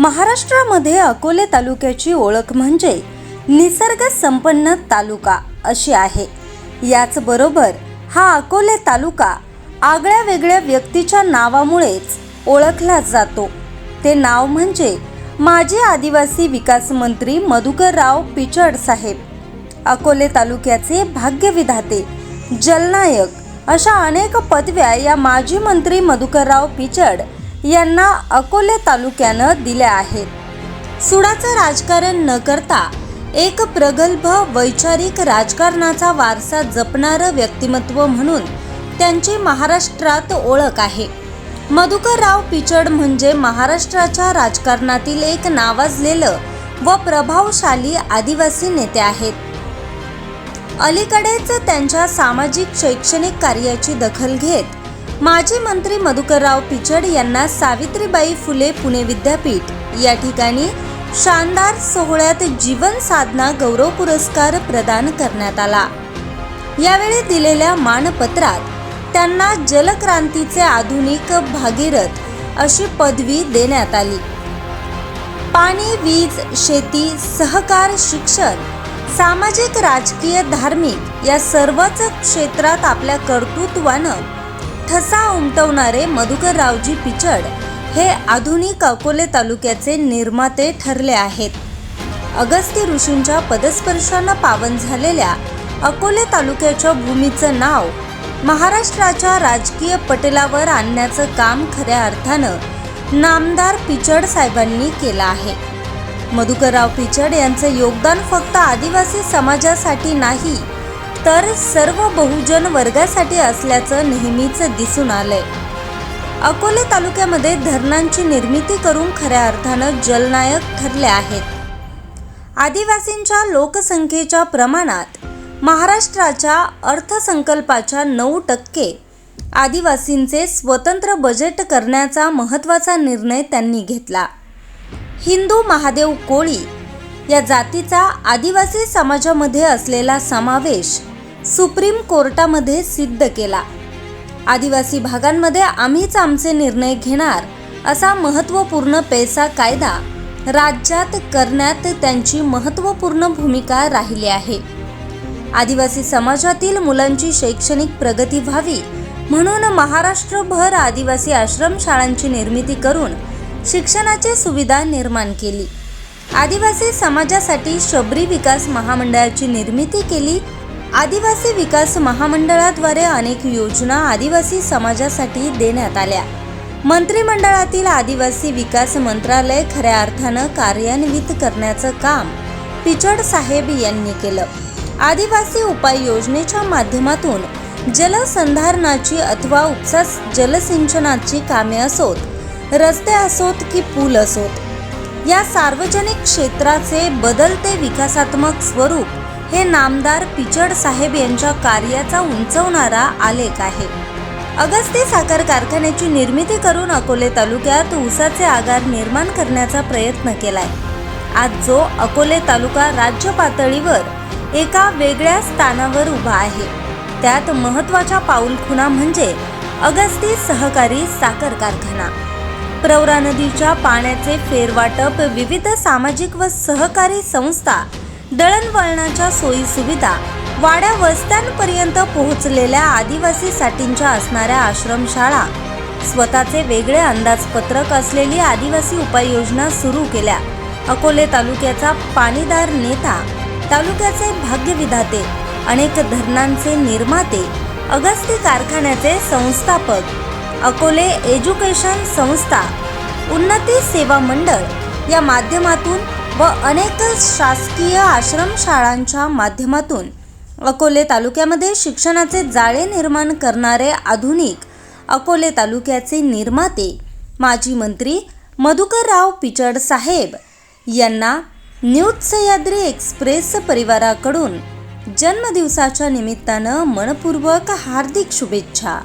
महाराष्ट्रामध्ये अकोले तालुक्याची ओळख म्हणजे निसर्ग संपन्न तालुका अशी आहे. याचबरोबर हा अकोले तालुका आगळ्या वेगळ्या व्यक्तीच्या नावामुळेच ओळखला जातो. ते नाव म्हणजे माजी आदिवासी विकास मंत्री मधुकरराव पिचड साहेब. अकोले तालुक्याचे भाग्यविधाते जलनायक अशा अनेक पदव्या या माजी मंत्री मधुकरराव पिचड यांना अकोले तालुक्यानं दिल्या आहेत. सुडाचं राजकारण न करता एक प्रगल्भ वैचारिक राजकारणाचा वारसा जपणारं व्यक्तिमत्व म्हणून त्यांची महाराष्ट्रात ओळख आहे. मधुकरराव पिचड म्हणजे महाराष्ट्राच्या राजकारणातील एक नावाजलेलं व प्रभावशाली आदिवासी नेते आहेत. अलीकडेच त्यांच्या सामाजिक शैक्षणिक कार्याची दखल घेत माजी मंत्री मधुकरराव पिचड यांना सावित्रीबाई फुले पुणे विद्यापीठ. या ठिकाणी शानदार सोहळ्यात जीवन साधना गौरव पुरस्कार प्रदान करण्यात आला. यावेळी दिलेल्या मानपत्रात त्यांना जलक्रांतीचे आधुनिक भागीरथ अशी पदवी देण्यात आली. पाणी वीज शेती सहकार शिक्षण सामाजिक राजकीय धार्मिक या सर्वच क्षेत्रात आपल्या कर्तृत्वानं ठसा उमटवणारे मधुकररावजी पिचड हे आधुनिक अकोले तालुक्याचे निर्माते ठरले आहेत. अगस्ती ऋषींच्या पदस्पर्शानं पावन झालेल्या अकोले तालुक्याच्या भूमीचं नाव महाराष्ट्राच्या राजकीय पटलावर आणण्याचं काम खऱ्या अर्थानं नामदार पिचड साहेबांनी केलं आहे. मधुकरराव पिचड यांचं योगदान फक्त आदिवासी समाजासाठी नाही तर सर्व बहुजन वर्गासाठी असल्याचं नेहमीच दिसून आलंय. अकोले तालुक्यामध्ये धरणांची निर्मिती करून खऱ्या अर्थानं जलनायक ठरले आहेत. आदिवासींच्या लोकसंख्येच्या प्रमाणात महाराष्ट्राच्या अर्थसंकल्पाच्या नऊ टक्के आदिवासींचे स्वतंत्र बजेट करण्याचा महत्त्वाचा निर्णय त्यांनी घेतला. हिंदू महादेव कोळी या जातीचा आदिवासी समाजामध्ये असलेला समावेश सुप्रीम कोर्टामध्ये सिद्ध केला. आदिवासी भागांमध्ये आम्हीच आमचे निर्णय घेणार असा महत्त्वपूर्ण पैसा कायदा राज्यात करण्यात त्यांची महत्त्वपूर्ण भूमिका राहिली आहे. आदिवासी समाजातील मुलांची शैक्षणिक प्रगती व्हावी म्हणून महाराष्ट्रभर आदिवासी आश्रमशाळांची निर्मिती करून शिक्षणाची सुविधा निर्माण केली. आदिवासी समाजासाठी शबरी विकास महामंडळाची निर्मिती केली आदिवासी विकास महामंडळाद्वारे अनेक योजना आदिवासी समाजासाठी देण्यात आल्या. मंत्रिमंडळातील आदिवासी विकास मंत्रालय खऱ्या अर्थानं कार्यान्वित करण्याचं काम पिचड साहेब यांनी केलं. आदिवासी उपाय योजनेच्या माध्यमातून जलसंधारणाची अथवा उपसा जलसिंचनाची कामे असोत रस्ते असोत की पूल असोत या सार्वजनिक क्षेत्राचे बदलते विकासात्मक स्वरूप हे नामदार पिचड साहेब यांच्या कार्याचा उंचवणारा आलेख आहे. अगस्ती साखर कारखान्याची निर्मिती करून अकोले तालुक्यात ऊसाचे आगार निर्माण करण्याचा प्रयत्न केलाय. आज जो अकोले तालुका राज्य पातळीवर एका वेगळ्या स्थानावर उभा आहे. त्यात महत्त्वाच्या पाऊलखुणा म्हणजे अगस्ती सहकारी साखर कारखाना. प्रवरा नदीच्या पाण्याचे फेरवाटप विविध सामाजिक व सहकारी संस्था दळणवळणाच्या सोयी सुविधा वाड्या वस्त्यांपर्यंत पोहोचलेल्या आदिवासीसाठींच्या असणाऱ्या आश्रमशाळा स्वतःचे वेगळे अंदाजपत्रक असलेली आदिवासी उपाययोजना सुरू केल्या. अकोले तालुक्याचा पाणीदार नेता तालुक्याचे भाग्यविधाते अनेक धरणांचे निर्माते अगस्ती कारखान्याचे संस्थापक अकोले एज्युकेशन संस्था उन्नती सेवा मंडळ या माध्यमातून व अनेक शासकीय आश्रमशाळांच्या माध्यमातून अकोले तालुक्यामध्ये शिक्षणाचे जाळे निर्माण करणारे आधुनिक अकोले तालुक्याचे निर्माते माजी मंत्री मधुकरराव पिचड साहेब यांना न्यूज सह्याद्री एक्सप्रेस परिवाराकडून जन्मदिवसाच्या निमित्तानं मनपूर्वक हार्दिक शुभेच्छा.